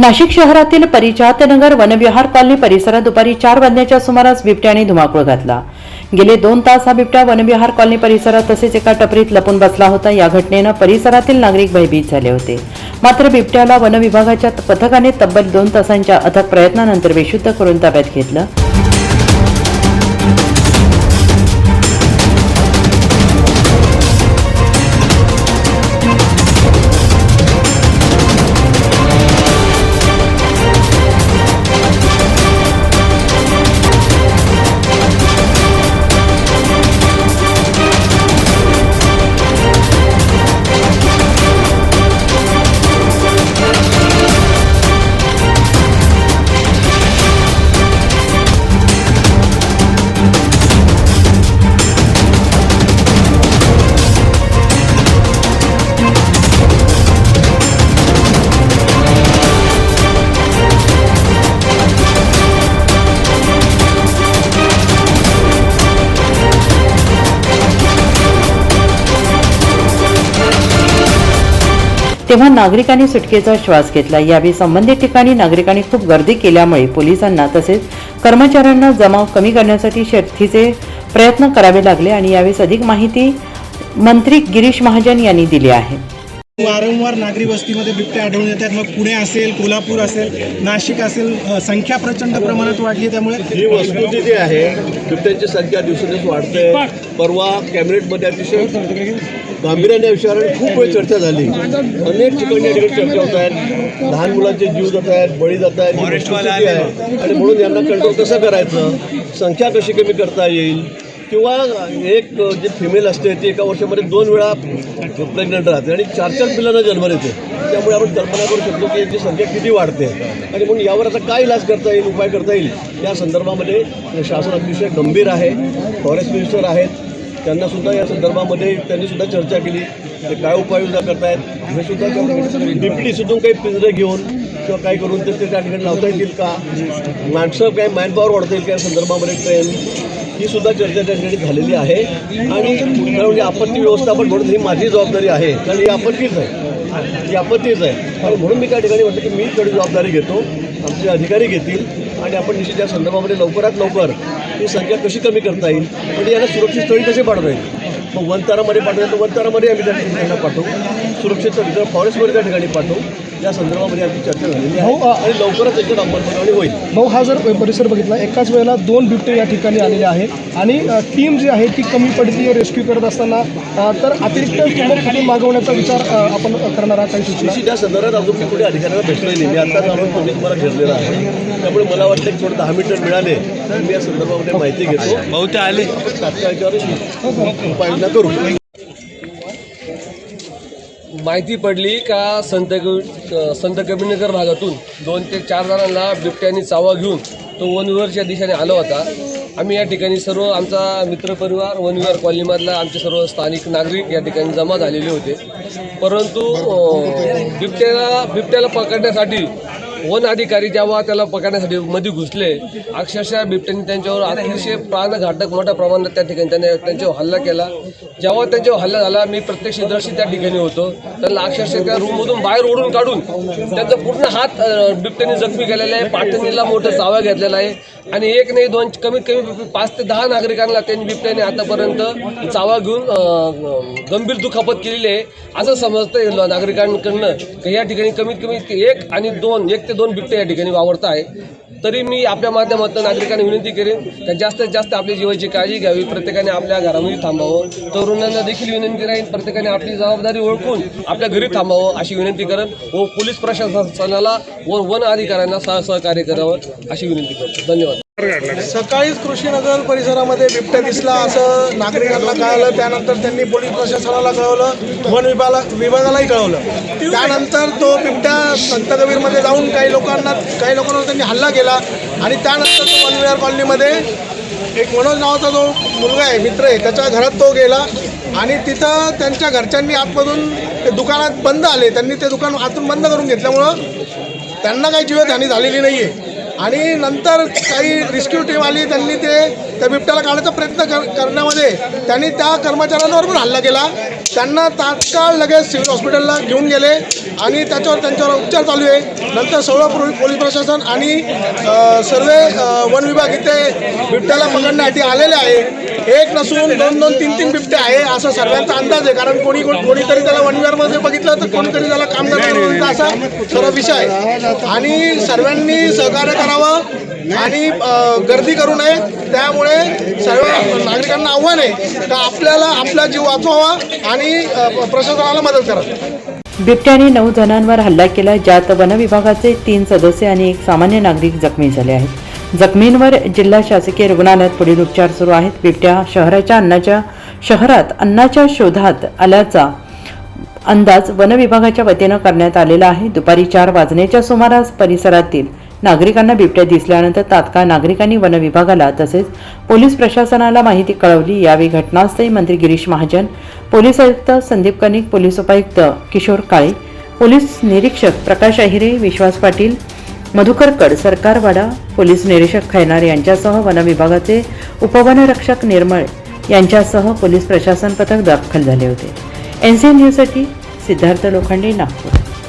नाशिक शहरातील परिचातनगर वनविहार कॉलनी परिसरात दुपारी चार वाजण्याच्या सुमारास बिबट्याने धुमाकूळ घातला. गेले दोन तास हा बिबट्या वनविहार कॉलनी परिसरात तसेच एका टपरीत लपून बसला होता. या घटनेनं परिसरातील नागरिक भयभीत झाले होते. मात्र बिबट्याला वनविभागाच्या पथकाने तब्बल दोन तासांच्या अथक प्रयत्नानंतर बेशुद्ध करून ताब्यात घेतलं. तेव्हा नागरिकांनी सुटकेचा श्वास घेतला. यावेळी संबंधित ठिकाणी नागरिकांनी खूप गर्दी केल्यामुळे पोलिसांना तसेच कर्मचाऱ्यांना जमाव कमी करण्यासाठी शर्थीचे प्रयत्न करावे लागले आणि यावेळी अधिक माहिती मंत्री गिरीश महाजन यांनी दिली आहे. वारंवार नागरी वस्तीमध्ये बिबटे आढळून येतात. मग पुणे असेल कोल्हापूर असेल नाशिक असेल संख्या प्रचंड प्रमाणात वाढली त्यामुळे ही वस्तुस्थिती आहे. बिबट्यांची संख्या दिवसेंदिवस वाढते. परवा कॅबिनेटमध्ये अतिशय गांभीर्याने या विषयावर खूप वेळ चर्चा झाली. अनेक ठिकाणी या ठिकाणी चर्चा होत आहेत. लहान मुलांचे जीव जात आहेत बळी जात आहेत आणि म्हणून यांना कंट्रोल कसं करायचं? संख्या कशी कमी करता येईल? किंवा एक जे फिमेल असते ती एका वर्षामध्ये दोन वेळा प्रेग्नंट राहते आणि चार चार पिलांना जन्म देते. त्यामुळे आपण कल्पना करू शकतो की याची संख्या किती वाढते. आणि म्हणून यावर आता काय इलाज करता येईल उपाय करता येईल या संदर्भामध्ये शासन अतिशय गंभीर आहे. फॉरेस्ट मिनिस्टर आहेत. त्यांना सुद्धा या संदर्भामध्ये त्यांनी सुद्धा चर्चा केली. ते काय उपाययोजना करतायत हे सुद्धा डिप्टी सुद्धा काही पिंजरे घेऊन किंवा काय करून ते त्या ठिकाणी लावता येतील का? माणसं काय मॅनपॉवर वाढता येईल त्या संदर्भामध्ये ट्रेन ही सुद्धा चर्चा त्या ठिकाणी झालेली आहे. आणि खरं म्हणजे आपत्ती व्यवस्थापन म्हणून ही माझी जबाबदारी आहे. कारण ही आपत्तीच आहे. ही आपत्तीच आहे. आणि म्हणून मी त्या ठिकाणी म्हणतो की मी थोडी जबाबदारी घेतो. आमचे अधिकारी घेतील. आणि आपण निश्चित त्या संदर्भामध्ये लवकरात लवकर ही संख्या कशी कमी करता येईल? म्हणजे यांना सुरक्षित स्थळी कसे पाठवता येईल? मग वनतारामध्ये पाठवलं तर वनतारामध्ये आम्ही त्या ठिकाणी पाठवू. सुरक्षित फॉरेस्टमध्ये त्या ठिकाणी पाठवू. या संदर्भामध्ये आमची चर्चा झालेली आहे. हो, आणि लवकरच अंमलबजावणी होईल. भाऊ हा जर परिसर बघितला एकाच वेळेला दोन बिबटे या ठिकाणी आलेले आहेत. आणि टीम जी आहे ती कमी पडती रेस्क्यू करत असताना. तर अतिरिक्त टीम खाली मागवण्याचा विचार आपण करणार आहात काही सूचना? त्या संदर्भात अजून मी कुठे अधिकाऱ्यांना भेटलोय नाही. मी आत्ताच आपण तुम्ही तुम्हाला घेतलेला आहे. त्यामुळे मला वाटतं की थोडं दहा मिनिटं मिळाले तर मी या संदर्भामध्ये माहिती घेतो. बहुत आले. तात्काळ याच्यावर उपाययोजना करू. माहिती पडली का संत संत कबीरनगर भागातून दोन ते चार जणांना बिबट्याने चावा घेऊन तो वनविहारच्या दिशेने आला होता. आम्ही या ठिकाणी सर्व आमचा मित्रपरिवार वनविहार कॉलनीमधला आमचे सर्व स्थानिक नागरिक या ठिकाणी जमा झालेले होते. परंतु बिबट्याला बिबट्याला पकडण्यासाठी वन अधिकारी जेव्हा त्याला पकडण्यासाठी मध्ये घुसले अक्षरशः बिबट्याने त्यांच्यावर अतिशय प्राणघातक मोठ्या प्रमाणात त्या ठिकाणी त्याने त्यांच्यावर हल्ला केला. जेव्हा त्यांच्यावर हल्ला झाला मी प्रत्यक्ष दर्शी त्या ठिकाणी होतो. त्यांना अक्षरशः त्या रूममधून बाहेर ओढून काढून त्यांचा पूर्ण हात बिबट्यांनी बिबट्याने जखमी केलेला आहे. पाठणीला मोठं चावा घेतलेला आहे. आणि एक नाही दोन कमीत कमी पाच ते दहा नागरिकांना त्यांनी बिबट्याने आतापर्यंत चावा घेऊन गंभीर दुखापत केलेली आहे. असं समजतं नागरिकांकडनं या ठिकाणी कमीत कमी एक आणि दोन एक ते दोन बिबटे या ठिकाणी वावरत आहे. तरी मी आपल्या माध्यमातून नागरिकांना विनंती करेन का जास्तीत जास्त आपली जीवाची काळजी घ्यावी प्रत्येकाने आपल्या घरामध्ये थांबावं. तरुणांना देखील विनंती राहील प्रत्येकाने आपली जबाबदारी ओळखून आपल्या घरी थांबावं अशी विनंती करेन व पोलीस प्रशासनाला व वन अधिकाऱ्यांना सह सहकार्य करावं अशी विनंती करतो. धन्यवाद. सकाळीच कृषीनगर परिसरामध्ये बिबट्या दिसला असं नागरिकांना कळालं. त्यानंतर त्यांनी पोलीस प्रशासनाला कळवलं वन विभागाला विभागालाही कळवलं. त्यानंतर तो बिबट्या संत कबीरमध्ये जाऊन काही लोकांना काही लोकांवर त्यांनी हल्ला केला आणि त्यानंतर तो वनविहार कॉलनीमध्ये एक मनोज नावाचा जो मुलगा आहे मित्र आहे त्याच्या घरात तो गेला आणि तिथं त्यांच्या घरच्यांनी आतमधून ते दुकानात बंद आले. त्यांनी ते दुकान आतून बंद करून घेतल्यामुळं त्यांना काही जीवितहानी झालेली नाही आहे आणि नंतर काही रेस्क्यू टीम आली त्यांनी ते त्या बिबट्याला काढायचा प्रयत्न कर करण्यामध्ये. त्यांनी त्या कर्मचाऱ्यांवर पण हल्ला केला. त्यांना तात्काळ लगेच सिव्हिल हॉस्पिटलला घेऊन गेले आणि त्याच्यावर त्यांच्यावर उपचार चालू आहे. नंतर सर्व पोलीस प्रशासन आणि सर्व वन विभाग इथे बिबट्याला पकडण्यासाठी आलेले आहे. एक नसून दोन दोन तीन तीन बिबटे आहे असं सर्वांचा अंदाज आहे. कारण कोणी कोण- कोणीतरी त्याला वन विभागमध्ये बघितलं तर कोणीतरी त्याला कामगार असा सर्व विषय आहे. आणि सर्वांनी सहकार्य करावं आणि गर्दी करू नये. त्यामुळे सर्व नागरिकांना आव्हान आहे का आपल्याला आपला जीव वाचवावा आणि आणि प्रशासनाला मदत करा. बिबट्याने नऊ जणांवर हल्ला केला ज्यात वनविभागाचे तीन सदस्य आणि एक सामान्य नागरिक जखमी झाले आहेत. जखमींवर जिल्हा शासकीय रुग्णालयात पुढील उपचार सुरू आहेत. बिबट्या शहराच्या अन्नाच्या शहरात अन्नाच्या शोधात आल्याचा अंदाज वनविभागाच्या वतीनं करण्यात आलेला आहे. दुपारी चार वाजण्याच्या सुमारास परिसरातील नागरिकांना बिबट्या दिसल्यानंतर तात्काळ नागरिकांनी वनविभागाला तसेच पोलीस प्रशासनाला माहिती कळवली. यावेळी घटनास्थळी मंत्री गिरीश महाजन पोलीस आयुक्त संदीप कनिक पोलीस उपायुक्त किशोर काळे पोलीस निरीक्षक प्रकाश अहिरे विश्वास पाटील मधुकरकड सरकारवाडा पोलीस निरीक्षक खैनार यांच्यासह वनविभागाचे उपवनरक्षक निर्मळ यांच्यासह पोलीस प्रशासन पथक दाखल झाले होते. एन सी न्यूजसाठी सिद्धार्थ लोखंडे नागपूर.